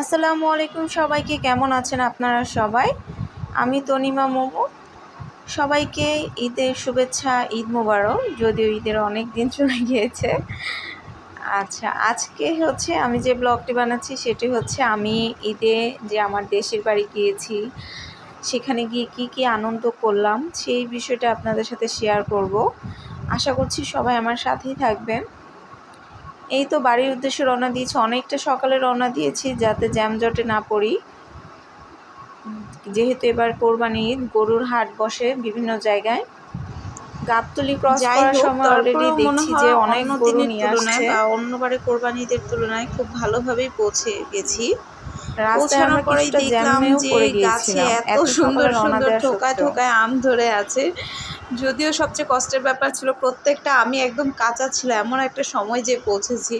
আসসালামু আলাইকুম সবাইকে, কেমন আছেন আপনারা সবাই? আমি তনিমা মোমো। সবাইকে ঈদের শুভেচ্ছা, ঈদ মোবারক, যদিও ঈদের অনেক দিন চলে গিয়েছে। আচ্ছা আজকে হচ্ছে আমি যে ব্লগটি বানাচ্ছি, সেটি হচ্ছে আমি ঈদে যে আমার দেশের বাড়ি গিয়েছি, সেখানে গিয়ে কি কি আনন্দ করলাম, সেই বিষয়টা আপনাদের সাথে শেয়ার করব। আশা করছি সবাই আমার সাথেই থাকবেন। এই তো বাড়ির উদ্দেশ্যে রওনা দিয়েছি। অনেকটা সকালে রওনা দিয়েছি যাতে জ্যামজটে না পড়ি। যেহেতু এবার কোরবানি ঈদ গরুর হাট বসে বিভিন্ন জায়গায়। গাবতলি ক্রস করার সময় অলরেডি দেখছি যে অনেক গরু নিয়ে আসছে। অন্যবারে কোরবানিদের তুলনায় খুব ভালোভাবেই পৌঁছে গেছি। রাস্তায় আমরা কিছুটা জ্যামেও যে পড়ে গাছে গিয়েছিলাম। এত সুন্দর সুন্দর ঠোকায় ঠোকায় আম ধরে আছে। যদিও সবচেয়ে কষ্টের ব্যাপার ছিল প্রত্যেকটা আমি একদম কাঁচা ছিল, এমন একটা সময় যে পৌঁছেছি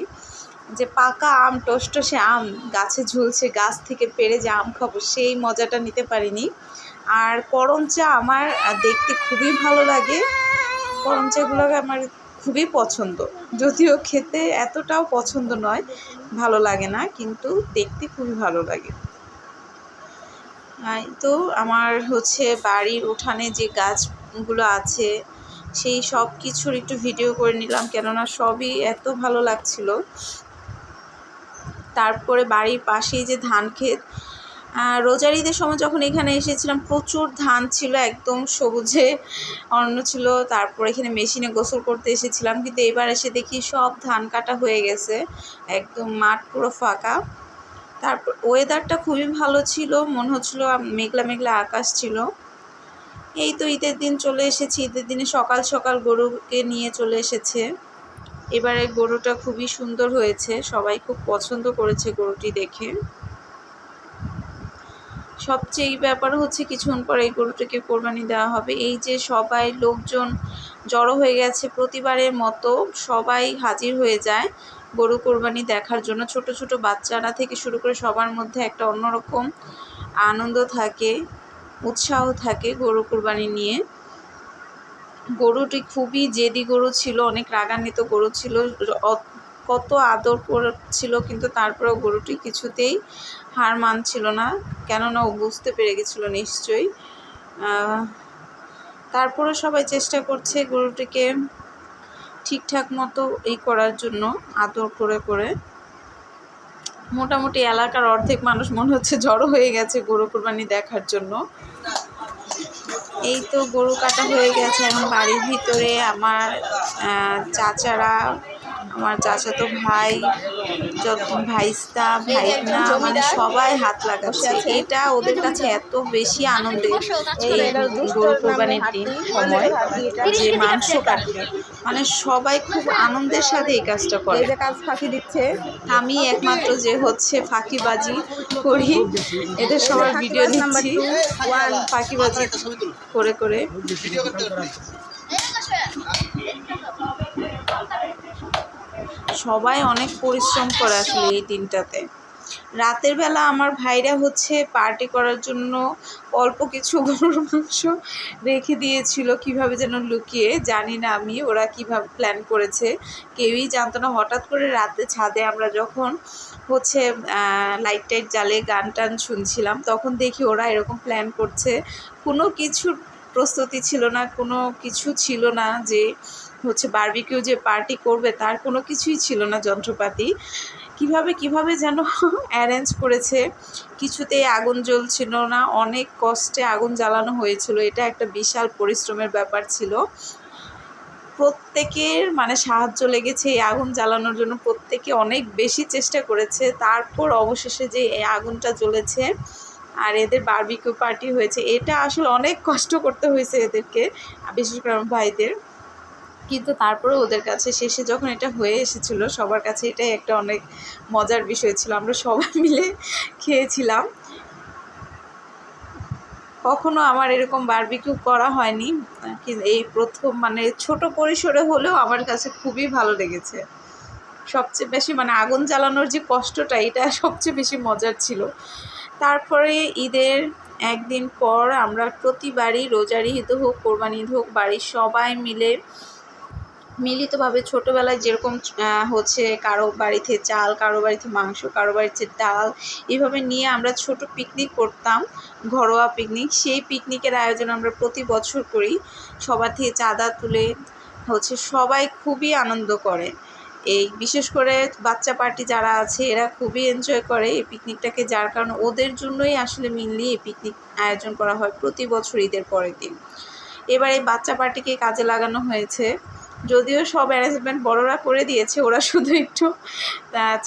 যে পাকা আম, টসটসে আম, গাছে ঝুলছে, গাছ থেকে পেরে যে আম খাব সেই মজাটা নিতে পারিনি। আর করম চা আমার দেখতে খুবই ভালো লাগে করম চাগুলোকে আমার খুবই পছন্দ। যদিও খেতে এতটাও পছন্দ নয়, ভালো লাগে না, কিন্তু দেখতে খুবই ভালো লাগে। তো আমার হচ্ছে বাড়ির উঠানে যে গাছগুলো আছে, সেই সব কিছুর একটু ভিডিও করে নিলাম, কেননা সবই এত ভালো লাগছিল। তারপরে বাড়ির পাশেই যে ধান ক্ষেত রোজার ঈদের সময় যখন এখানে এসেছিলাম, প্রচুর ধান ছিল, একদম সবুজে অন্য ছিল। তারপর এখানে মেশিনে গোসল করতে এসেছিলাম, কিন্তু এবার এসে দেখি সব ধান কাটা হয়ে গেছে, একদম মাঠ পুরো ফাঁকা। তারপর ওয়েদারটা খুবই ভালো ছিল, মনে হচ্ছিল মেঘলা মেঘলা আকাশ ছিল। এই তো ঈদের দিন চলে এসেছি। ঈদের দিনে সকাল সকাল গরুকে নিয়ে চলে এসেছে। এবারে গরুটা খুবই সুন্দর হয়েছে। সবাই খুব পছন্দ করেছে গরুটি দেখে। সবচেয়ে এই ব্যাপার হচ্ছে কিছুক্ষণ পর এই গরুটাকে কোরবানি দেওয়া হবে। এই যে সবাই লোকজন জড়ো হয়ে গেছে প্রতিবারের মতো, সবাই হাজির হয়ে যায় গরু কোরবানি দেখার জন্য। ছোট ছোট বাচ্চারা থেকে শুরু করে সবার মধ্যে একটা অন্যরকম আনন্দ থাকে। উৎসাহ থাকে গরু কোরবানি নিয়ে। গরুটি খুবই জেদি গরু ছিল, অনেক রাগান্বিত গরু ছিল কত আদর করছিল কিন্তু তারপরেও গরুটি কিছুতেই হার মানছিল না। কেননা ও বুঝতে পেরে গেছিল নিশ্চয়ই। তারপরে সবাই চেষ্টা করছে গরুটিকে ঠিকঠাক মতো এই করার জন্য, আদর করে করে। মোটামুটি এলাকার অর্ধেক মানুষ মনে হচ্ছে জড়ো হয়ে গেছে গরু কোরবানি দেখার জন্য। এই তো গরু কাটা হয়ে গেছে, এখন বাড়ির ভিতরে আমার চাচারা আমার চাচাতো ভাই যত ভাইস্তা ভাইনা মানে সবাই হাত লাগাচ্ছে। এটা ওদের কাছে এত বেশি আনন্দের এই গরু কোরবানির দিন সময় যে মাংস কাটবে। মানে সবাই খুব আনন্দের সাথে এই কাজটা করে। এই যে কাজ ফাঁকি দিচ্ছে। আমি একমাত্র যে হচ্ছে ফাঁকিবাজি করি এদের সবার ভিডিও নিচ্ছি ওয়ান ফাঁকিবাজি করে করে। সবাই অনেক পরিশ্রম করে আসলে এই দিনটাতে। রাতের বেলা আমার ভাইরা হচ্ছে পার্টি করার জন্য অল্প কিছু গরুর মাংস রেখে দিয়েছিল, কীভাবে যেন লুকিয়ে, জানি না আমি ওরা কীভাবে প্ল্যান করেছে। কেউই জানতো না, হঠাৎ করে রাতে ছাদে আমরা যখন হচ্ছে লাইট টাইট জ্বালে গান টান শুনছিলাম, তখন দেখি ওরা এরকম প্ল্যান করছে। কোনো কিছুর প্রস্তুতি ছিল না, কোনো কিছু ছিল না যে হচ্ছে বারবিকিউ যে পার্টি করবে তার কোনো কিছুই ছিল না যন্ত্রপাতি। কীভাবে কীভাবে যেন অ্যারেঞ্জ করেছে কিছুতেই আগুন জ্বলছিল না, অনেক কষ্টে আগুন জ্বালানো হয়েছিল, এটা একটা বিশাল পরিশ্রমের ব্যাপার ছিল। প্রত্যেকের মানে সাহায্য লেগেছে এই আগুন জ্বালানোর জন্য, প্রত্যেকে অনেক বেশি চেষ্টা করেছে, তারপর অবশেষে যে এই আগুনটা জ্বলেছে, আর এদের বার্বিকিউ পার্টি হয়েছে, এটা আসলে অনেক কষ্ট করতে হয়েছে এদেরকে বিশেষ করে আমার ভাইদের। কিন্তু তারপরে ওদের কাছে শেষে যখন এটা হয়ে এসেছিল, সবার কাছে এটাই একটা অনেক মজার বিষয় ছিল। আমরা সবাই মিলে খেয়েছিলাম। কখনো আমার এরকম বারবিকিউ করা হয়নি। এই প্রথম মানে ছোট পরিসরে হলেও আমার কাছে খুবই ভালো লেগেছে। সবচেয়ে বেশি মানে আগুন জ্বালানোর যে কষ্টটা, এটা সবচেয়ে বেশি মজার ছিল। তারপরে ঈদের একদিন পর আমরা প্রতিবারই রোজার ঈদ হোক, কোরবানি ঈদ হোক, বাড়ির সবাই মিলে মিলিতভাবে ছোটোবেলায় যেরকম হচ্ছে কারও বাড়িতে চাল, কারও বাড়িতে মাংস, কারও বাড়িতে ডাল, এভাবে নিয়ে আমরা ছোট পিকনিক করতাম, ঘরোয়া পিকনিক সেই পিকনিকের আয়োজন আমরা প্রতি বছর করি। সবার থেকে চাঁদা তুলে, হচ্ছে সবাই খুবই আনন্দ করে। এই বিশেষ করে বাচ্চা পার্টি যারা আছে, এরা খুবই এনজয় করে এই পিকনিকটাকে যার কারণে ওদের জন্যই আসলে মেনলি এই পিকনিক আয়োজন করা হয় প্রতি বছর ঈদের পরের দিন। এবার এই বাচ্চা পার্টিকে কাজে লাগানো হয়েছে। যদিও সব অ্যারেঞ্জমেন্ট বড়রা করে দিয়েছে, ওরা শুধু একটু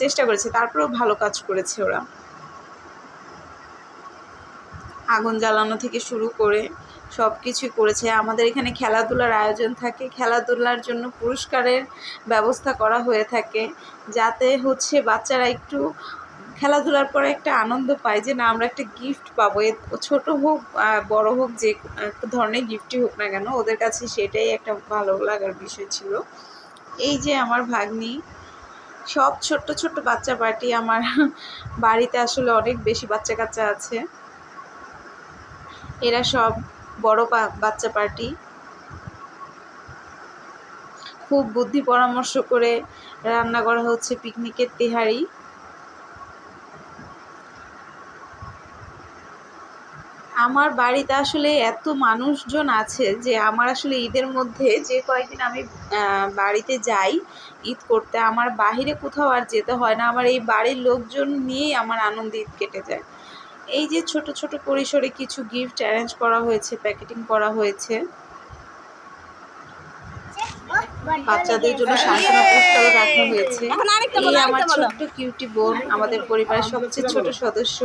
চেষ্টা করেছে। তারপরেও ভালো কাজ করেছে ওরা। আগুন জ্বালানো থেকে শুরু করে সব কিছুই করেছে। আমাদের এখানে খেলাধুলার আয়োজন থাকে। খেলাধুলার জন্য পুরস্কারের ব্যবস্থা করা হয়ে থাকে, যাতে হচ্ছে বাচ্চারা একটু খেলাধুলার পরে একটা আনন্দ পায় যে না, আমরা একটা গিফট পাবো। এ ছোট হোক বড় হোক, যে ধরনের গিফটই হোক না কেন, ওদের কাছে সেটাই একটা ভালো লাগার বিষয় ছিল। এই যে আমার ভাগ্নি, সব ছোট্ট ছোট্ট বাচ্চা পার্টি আমার বাড়িতে আসলে অনেক বেশি বাচ্চা কাচ্চা আছে। এরা সব বড় বাচ্চা পার্টি। খুব বুদ্ধি পরামর্শ করে রান্না করা হচ্ছে পিকনিকের তেহারি। আমার বাড়িতে আসলে এত মানুষজন আছে যে আমার আসলে ঈদের মধ্যে যে কয়েকদিন আমি বাড়িতে যাই ঈদ করতে আমার বাইরে কোথাও আর যেতে হয় না। আমার এই বাড়ির লোকজন নিয়েই আমার আনন্দ ঈদ কেটে যায়। এই যে ছোট ছোট পরিসরে কিছু গিফট অ্যারেঞ্জ করা হয়েছে প্যাকেটিং করা হয়েছে। বাচ্চাদের জন্য সান্ত্বনা পুরস্কারও রাখা হয়েছে। এই আমার ছোট্ট কিউটি বোন আমাদের পরিবারের সবচেয়ে ছোট সদস্য।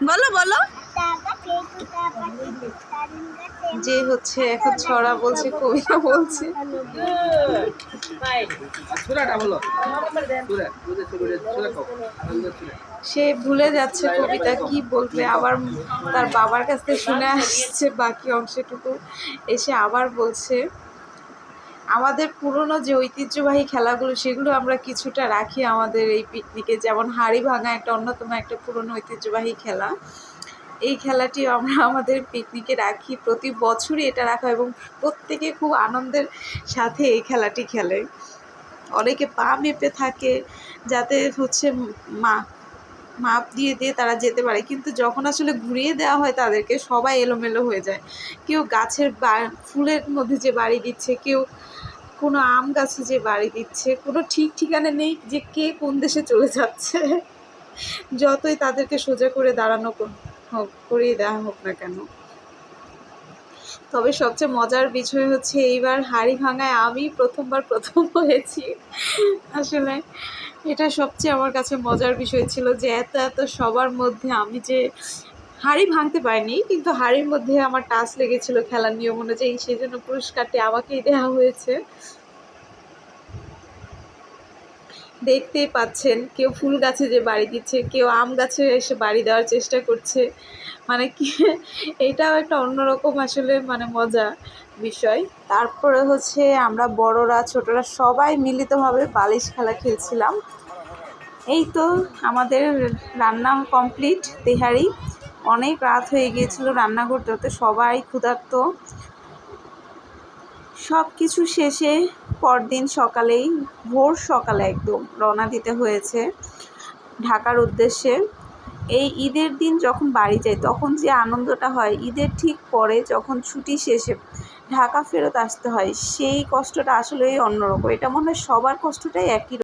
বলো বলো। যে হচ্ছে এখন ছড়া বলছে কবিতা বলছে। সে ভুলে যাচ্ছে কবিতা কি বলবে আবার তার বাবার কাছ থেকে শুনে আসছে বাকি অংশটুকু। এসে আবার বলছে আমাদের পুরনো যে ঐতিহ্যবাহী খেলাগুলো, সেগুলো আমরা কিছুটা রাখি আমাদের এই পিকনিকে। যেমন হাড়ি ভাঙা একটা অন্যতম একটা পুরনো ঐতিহ্যবাহী খেলা। এই খেলাটি আমরা আমাদের পিকনিকে রাখি। প্রতি বছরই এটা রাখা এবং প্রত্যেকে খুব আনন্দের সাথে এই খেলাটি খেলে। অনেকে পা মেপে থাকে যাতে হচ্ছে মা, মাপ দিয়ে দিয়ে তারা যেতে পারে। কিন্তু যখন আসলে ঘুরিয়ে দেওয়া হয় তাদেরকে সবাই এলোমেলো হয়ে যায়। কেউ গাছের বা- ফুলের মধ্যে যে বাড়ি দিচ্ছে, কেউ কোনো আম গাছে যে বাড়ি দিচ্ছে, কোনো ঠিক ঠিকানা নেই যে কে কোন দেশে চলে যাচ্ছে। যতই তাদেরকে সোজা করে দাঁড়ানো হোক, করিয়ে দেওয়া হোক না কেন। তবে সবচেয়ে মজার বিষয় হচ্ছে এইবার হাড়ি ভাঙায় আমি প্রথমবার প্রথম হয়েছি। আসলে এটা সবচেয়ে আমার কাছে মজার বিষয় ছিল যে এত এত সবার মধ্যে আমি যে হাড়ি ভাঙতে পারিনি, কিন্তু হাড়ির মধ্যে আমার টাচ লেগেছিল খেলার নিয়ম অনুযায়ী, সেই জন্য পুরস্কারটি আমাকেই দেওয়া হয়েছে। দেখতেই পাচ্ছেন, কেউ ফুল গাছে যে বাড়ি দিচ্ছে, কেউ আম গাছে এসে বাড়ি দেওয়ার চেষ্টা করছে। মানে কি, এটাও একটা অন্যরকম আসলে মানে মজা বিষয়। তারপরে হচ্ছে আমরা বড়রা, ছোটরা সবাই মিলিতভাবে বালিশ খেলা খেলছিলাম। এই তো আমাদের রান্না কমপ্লিট, তেহারি। অনেক রাত হয়ে গিয়েছিল রান্না করতে করতে সবাই ক্ষুধার্ত সব কিছু শেষে পরদিন সকালেই, ভোর সকালে একদম রওনা দিতে হয়েছে ঢাকার উদ্দেশ্যে এই ঈদের দিন যখন বাড়ি যাই, তখন যে আনন্দটা হয়, ঈদের ঠিক পরে যখন ছুটি শেষে ঢাকা ফেরত আসতে হয়, সেই কষ্টটা আসলেই অন্যরকম এটা মনে হয় সবার কষ্টটাই একই।